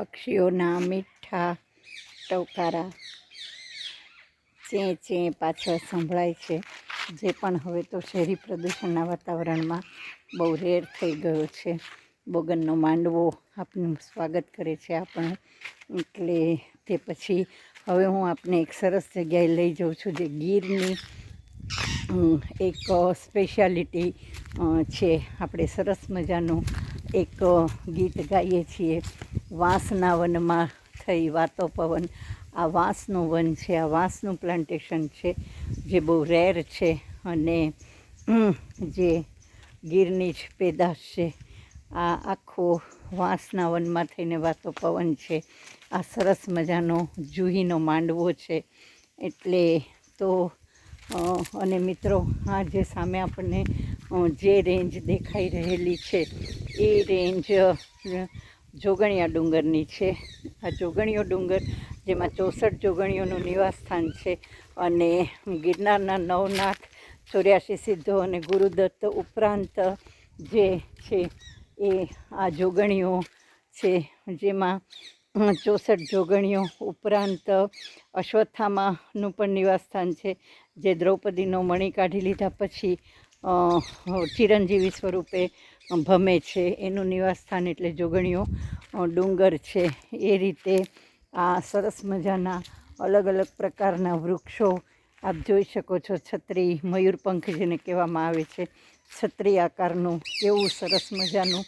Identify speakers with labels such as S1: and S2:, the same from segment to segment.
S1: પક્ષીઓના મીઠા ટવકારા ચે ચે પાછળ સંભળાય છે, જે પણ હવે તો શહેરી પ્રદૂષણના વાતાવરણમાં બહુ રેર થઈ ગયો છે. બોગનનો માંડવો આપનું સ્વાગત કરે છે આપણે એટલે તે પછી હવે હું આપને એક સરસ જગ્યાએ લઈ જાઉં છું જે ગીરની એક સ્પેશિયાલિટી છે. આપણે સરસ મજાનું એક ગીત ગાઈએ છીએ. વાંસના વનમાં થઈ વાતો પવન. આ વાંસનું વન છે, આ વાંસનું પ્લાન્ટેશન છે, જે બહુ રેર છે અને જે ગીરની જ પેદાશ છે. આ આખો વાંસના વનમાં થઈને વાતો પવન છે. આ સરસ મજાનો જુહીનો માંડવો છે. એટલે તો અને મિત્રો, આ જે સામે આપણને જે રેન્જ દેખાઈ રહેલી છે, એ રેન્જ જોગણિયા ડુંગરની છે. આ જોગણીયો ડુંગર, જેમાં ચોસઠ જોગણીઓનું નિવાસસ્થાન છે અને ગિરનારના નવનાથ, ચોર્યાસી સિદ્ધો અને ગુરુદત્ત ઉપરાંત જે છે, એ આ જોગણીઓ છે, જેમાં ચોસઠ જોગણીઓ ઉપરાંત અશ્વત્થામાનું પણ નિવાસસ્થાન છે, જે દ્રૌપદીનો મણી કાઢી લીધા પછી ચિરંજીવી સ્વરૂપે ભમે છે. એનું નિવાસસ્થાન એટલે જોગણીઓ ડુંગર છે. એ રીતે આ સરસ મજાના અલગ અલગ પ્રકારના વૃક્ષો આપ જોઈ શકો છો. છત્રી મયુરપંખ જેને કહેવામાં આવે છે. છત્રી આકારનું કેવું સરસ મજાનું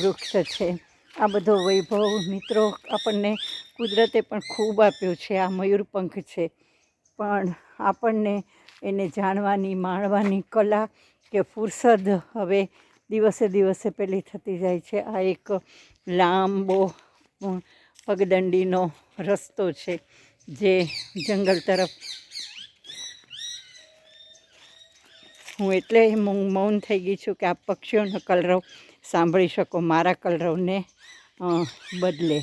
S1: વૃક્ષ છે. આ બધો વૈભવ મિત્રો આપણને કુદરતે પણ ખૂબ આપ્યો છે. આ મયુરપંખ છે. પણ આપણને એને જાણવાની, માણવાની કલા કે ફુરસદ હવે દિવસે દિવસે પેલી થતી જાય છે. આ એક લાંબો પગદંડીનો રસ્તો છે જે જંગલ તરફ હું એટલે મૌન થઈ ગઈ છું કે આ પક્ષીઓનો કલરવ સાંભળી શકો, મારા કલરવને બદલે.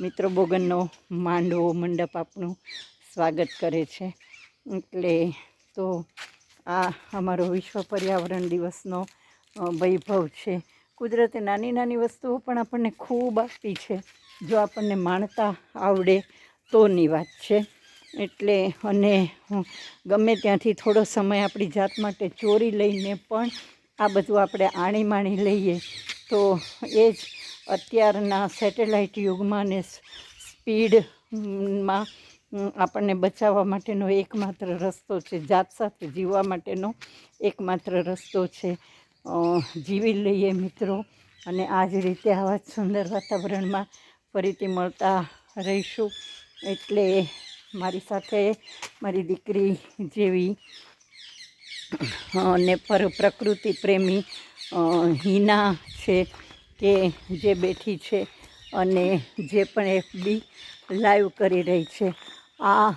S1: મિત્રો, બોગનનો માંડવો મંડપ આપનું સ્વાગત કરે છે. એટલે તો આ અમારો વિશ્વ પર્યાવરણ દિવસનો વૈભવ છે. કુદરતે નાની નાની વસ્તુઓ પણ આપણને ખૂબ આપી છે. જો આપણને માણતા આવડે તોની વાત છે. એટલે અને ગમે ત્યાંથી થોડો સમય આપણી જાત માટે ચોરી લઈને પણ આ બધું આપણે આણી માણી લઈએ, તો એ જ અત્યારના સેટેલાઇટ યુગમાં ને સ્પીડમાં આપણને બચાવવા માટેનો એકમાત્ર રસ્તો છે. જાત સાથે જીવવા માટેનો એકમાત્ર રસ્તો છે. જીવી લઈએ મિત્રો. અને આ જ રીતે આવા સુંદર વાતાવરણમાં ફરીથી મળતા રહીશું. એટલે મારી સાથે મારી દીકરી જેવી અને પર પ્રકૃતિ પ્રેમી હિના છે કે જે બેઠી છે અને જે પણ એફબી લાઈવ કરી રહી છે. આ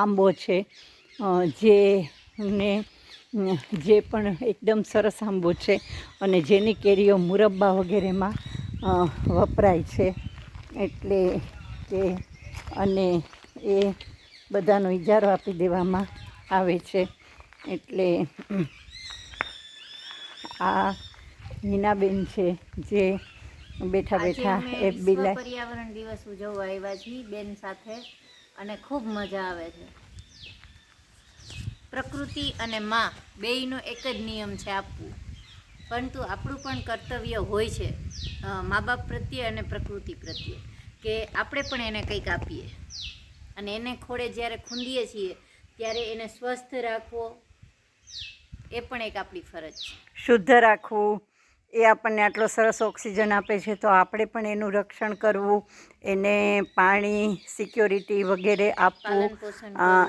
S1: આંબો છે. જે ને જે પણ એકદમ સરસ આંબો છે અને જેની કેરીઓ મુરબ્બા વગેરેમાં વપરાય છે. એટલે કે અને એ બધાનો ઇજારો આપી દેવામાં આવે છે. એટલે આ હિનાબેન છે જે બેઠા બેઠા એફબી લાઈવ
S2: પર્યાવરણ દિવસ ઉજવવા આવ્યા છીએ બેન સાથે. અને ખૂબ મજા આવે છે. પ્રકૃતિ અને માં બેયનો એક જ નિયમ છે આપવું. પરંતુ આપણું પણ કર્તવ્ય હોય છે મા બાપ પ્રત્યે અને પ્રકૃતિ પ્રત્યે, કે આપણે પણ એને કંઈક આપીએ. અને એને ખોળે જ્યારે ખૂંદીએ છીએ, ત્યારે એને સ્વસ્થ રાખવો એ પણ એક આપણી ફરજ છે.
S1: શુદ્ધ રાખવું એ આપણને આટલો સરસ ઓક્સિજન આપે છે તો આપણે પણ એનું રક્ષણ કરવું એને પાણી સિક્યોરિટી વગેરે આપવું.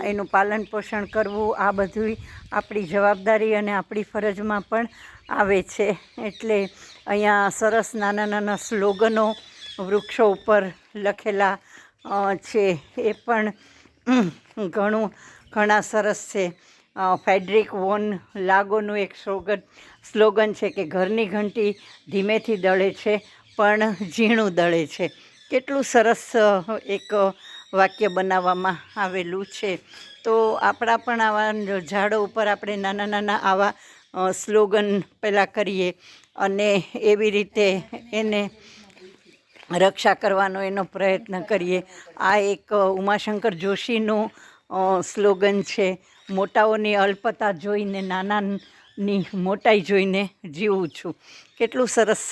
S1: એનું પાલન પોષણ કરવું આ બધું આપણી જવાબદારી અને આપણી ફરજમાં પણ આવે છે. એટલે અહીંયા સરસ નાના નાના સ્લોગનો વૃક્ષો ઉપર લખેલા છે. એ પણ ઘણું ઘણા સરસ છે. ફેડરિક વોન લાગોનું એક સ્લોગન સ્લોગન છે કે ઘરની ઘંટી ધીમેથી દળે છે, પણ ઝીણું દળે છે. કેટલું સરસ એક વાક્ય બનાવવામાં આવેલું છે. તો આપણા પણ આવા ઝાડો ઉપર આપણે નાના નાના આવા સ્લોગન પહેલાં કરીએ અને એવી રીતે એને રક્ષા કરવાનો એનો પ્રયત્ન કરીએ. આ એક ઉમાશંકર જોશીનું સ્લોગન છે. મોટાઓની અલ્પતા જોઈને, નાનાની મોટાઈ જોઈને જીવું છું. કેટલું સરસ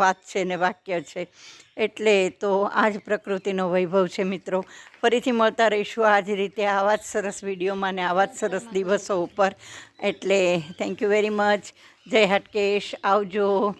S1: વાત છે ને વાક્ય છે. એટલે તો આ જ પ્રકૃતિનો વૈભવ છે મિત્રો. ફરીથી મળતા રહીશું આ જ રીતે આવા જ સરસ વિડીયોમાં ને આવા જ સરસ દિવસો ઉપર. એટલે થેન્ક યુ વેરી મચ જય હટકેશ આવજો.